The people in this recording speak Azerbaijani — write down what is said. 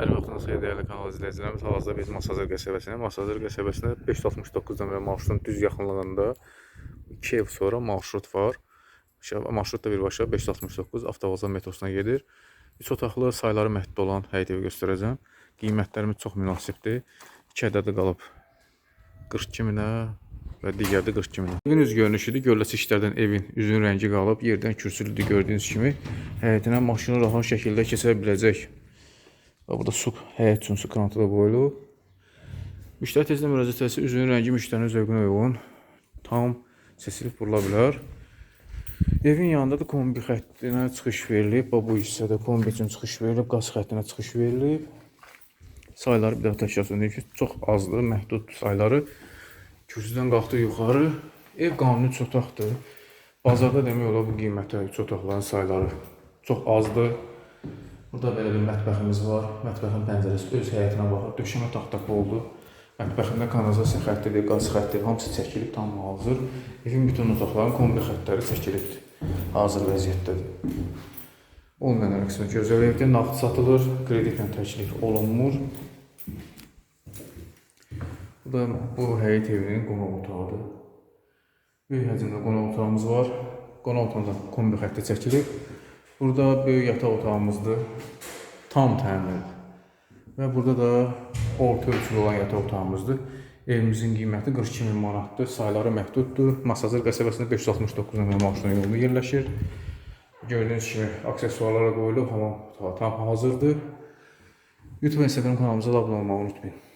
Hər vaxtınız xeyir dəyərli kanal izləyicilərimiz. Hal-hazırda biz Masazır qəsəbəsində, Masazır qəsəbəsində 569 nömrə marşrutun düz yaxınlığında 2 ev sonra marşrut var. Marşrut da birbaşa 569 avtovazar metrosuna gedir. 3 otaqlı sayları məhdud olan həyət evi göstərəcəm. Qiymətlərimiz çox münasibdir. 2 ədədi qalıb 42 minə və digəri də 42 minə. Evin üz görünüşüdür. Gölləsi işlərdən evin üzünün rəngi qalıb. Yerdən kürsülüdür gördüyünüz kimi. Həyətinə maşını rahat şəkildə keçə biləcək. Və burada su, həyət üçün su kranı da qoyulub. Müştəri tezdən müraciət etsə üzünün rəngi müştərinin zövqünə uyğun tam seçilib vurula bilər. Evin yanında da kombi xəttinə çıxış verilib. Bax, Bu hissədə kombi üçün çıxış verilib, qaz xəttinə çıxış verilib. Sayları bir daha təkrar söyləyim ki, çox azdır, məhdud sayları. Kürsüdən qalxdı yuxarı. Ev qanuni üç otaqdır. Bazarda demək olar bu qiymətə üç otaqların sayları çox azdır. Burada belə bir mətbəximiz var. Mətbəxin pəncərəsi öz həyətinə baxır. Döşəmə taxtapı oldu. Mətbəxində kanalizasiya xəttidir, qaz xəttidir, hamısı çəkilib tam hazır. Evin bütün otaqların kombi xəttləri çəkilibdir. Hazır vəziyyətdədir. Olmayan əksini gözəl evdə nağd satılır, kreditlə təklif olunmur. Bu da bu həyət evinin qonaq otağıdır. Böyük həcmdə qonaq otağımız var. Qonaq otağında kombi xətti çəkilib. Burada böyük yataq otağımızdır. Tam təmirli. Və burada da orta ölçülü olan yataq otağımızdır. Evimizin qiyməti 42 min manatdır. Sayları məhduddur. Masazır qəsəbəsində 569 nömrə marşrut yolu yerləşir. Gördüyünüz kimi aksesuarlara qoyulub, hamam otağı tam hazırdır. YouTube Instagram kanalımıza abunə olmağı unutmayın.